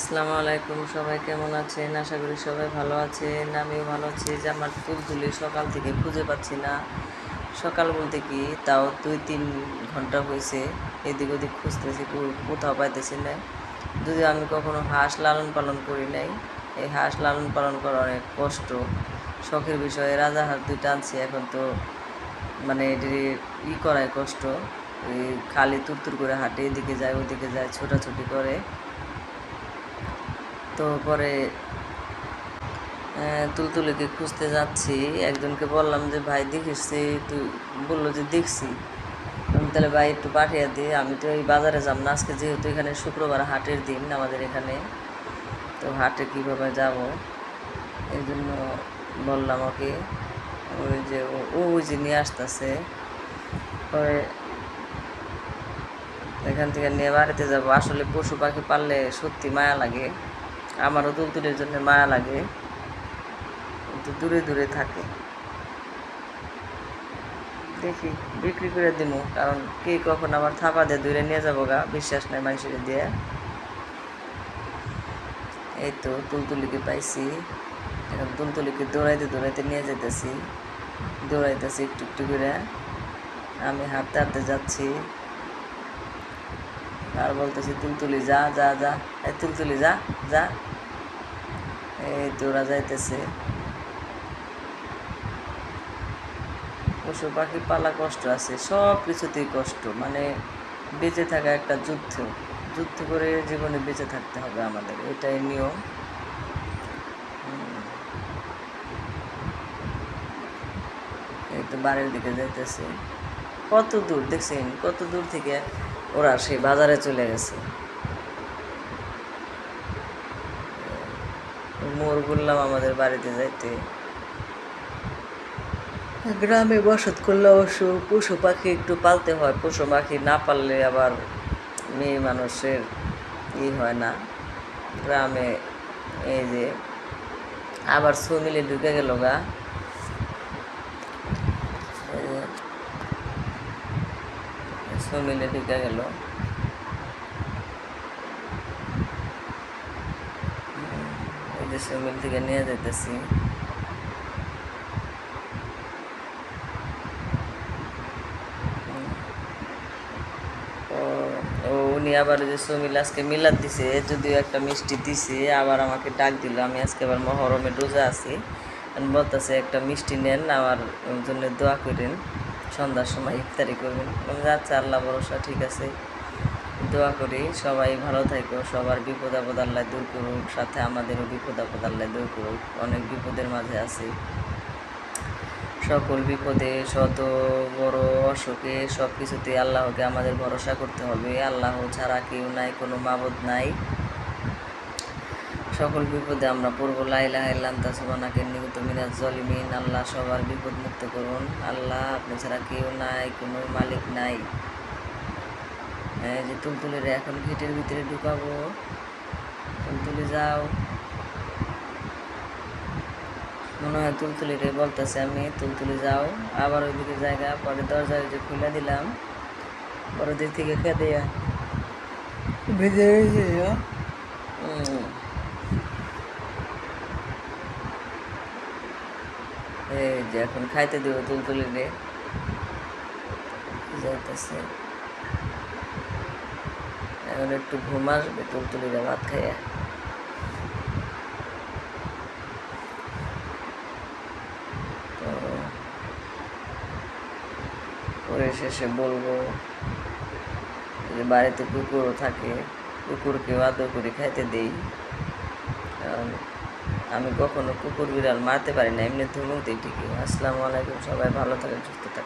আসসালামু আলাইকুম, সবাই কেমন আছেন? আশা করি সবাই ভালো আছেন, আমিও ভালো আছি। যে আমার তুলতুলি সকাল থেকে খুঁজে পাচ্ছি না। সকাল বলতে কি, তাও দুই তিন ঘণ্টা হয়েছে, এদিক ওদিক খুঁজতেছি কোথাও পাইতেছি না। যদিও আমি কখনো হাঁস লালন পালন করি নাই, এই হাঁস লালন পালন করা অনেক কষ্ট, শখের বিষয়ে রাজা হাঁস দুইটা আনছি, এখন তো মানে এটি ই করায় কষ্ট খালি তুরতুর করে হাঁটে, এদিকে যায়, ওদিকে যায়, ছোটাছুটি করে। তো পরে তুলতুলিকে খুঁজতে যাচ্ছি। একজনকে বললাম যে, ভাই, দেখিস তুই বলল যে, দেখছি। আমি তাহলে ভাই, একটু পাঠিয়ে দিই আমি তো এই বাজারে যাব না। আজকে যেহেতু এখানে শুক্রবার হাটের দিন আমাদের এখানে, তো হাটে কীভাবে যাব? এই জন্য বললাম, ওকে। ওই যে ও- ওই যে নিয়ে আসতেছে। পরে এখান থেকে নিয়ে বাড়িতে যাব। আসলে পশু পাখি পাললে সত্যি মায়া লাগে। আমারও তুলতুলির জন্য মায়া লাগে, কিন্তু দূরে দূরে থাকে। দেখি, বিক্রি করে দিব কারণ কে কখন আমার থাপা দিয়ে দূরে নিয়ে যাব গা, বিশ্বাস নাই মানুষের দিয়ে। এই তো তুলতুলিকে পাইছি, এখন তুলতুলিকে দৌড়াইতে দৌড়াইতে নিয়ে যেতেছি দৌড়াইতেছি একটু একটু করে। আমি হাঁটতে হাঁটতে যাচ্ছি। আর বলতেছি, তুলতুলি যা যা যা, এই তুলতুলি যা যা। এই তোরা যাইতেছে। পশু পাখি পালা কষ্ট আছে সব কিছুতেই কষ্ট। মানে বেঁচে থাকা একটা যুদ্ধ। যুদ্ধ করে জীবনে বেঁচে থাকতে হবে আমাদের, এটাই নিয়ম। এই তো বাড়ির দিকে যাইতেছে। কত দূর, দেখছেন? কত দূর থেকে ওরা সেই বাজারে চলে গেছে। মোর বললাম আমাদের বাড়িতে যাইতে। গ্রামে বসত করলে অবশ্য পশু পাখি একটু পালতে হয়, পশু পাখি না পাললে আবার মেয়ে মানুষের ই হয় না। গ্রামে এই যে আবার সুমিলে ঢুকে গেল গা এই যে সুমিলে ঢুকে গেল এই সুমিল থেকে নিয়ে ও উনি আবার যে সুমিল আজকে মিলাদ দিছে, যদিও একটা মিষ্টি দিছে, আবার আমাকে ডাক দিল, আমি আজকে আবার মহরমে রোজা আছি। বলতেছে, একটা মিষ্টি নেন আমার জন্য দোয়া করেন। সন্ধ্যার সময় ইফতারি করবেন আচ্ছা আল্লাহ ভরসা, ঠিক আছে। দোয়া করি, সবাই ভালো থাকো, সবার বিপদ আপদ আল্লাহ দূর করুক, সাথে আমাদেরও বিপদ আপদ আল্লাহ দূর করুক। অনেক বিপদের মাঝে আছি। সকল বিপদে শত বড় অসুখে সব কিছুতে আল্লাহকে আমাদের ভরসা করতে হবে। আল্লাহ ছাড়া কেউ নাই, কোনো মাবদ নাই। সকল বিপদে আমরা পড়ব। লাইলা ইল্লাম তাসবানাকে নিগত মিরাজ জলিমিন। আল্লাহ সবার বিপদ মুক্ত করুন। আল্লাহ আপনি ছাড়া কেউ নাই কোনো মালিক নাই। এই যে তুলতুলির এখন গেটের ভিতরে ঢুকাবো। তুলতুলি যাও। মনে হয় তুলতুলি রে বলতেছে আমি তুলতুলি যাও। আবার ওইদিকে জায়গা পরে দরজা যে খুলে দিলাম পরে দিক থেকে খেতে ভেজে ভেজে এই যে এখন খাইতে দিব তুলতুলি রে যাইতেছে। এখন একটু ঘুম আসবে তুলতুলিরা ভাত খাইয়া। তো পরে শেষে বলব যে বাড়িতে কুকুরও থাকে কুকুরকে আদর করে খাইতে দেই। কারণ আমি কখনো কুকুর, বিড়াল মারতে পারি না। এমনি ধমক দিই ঠিকই। আসসালামু আলাইকুম, সবাই ভালো থাকেন, সুস্থ থাকেন।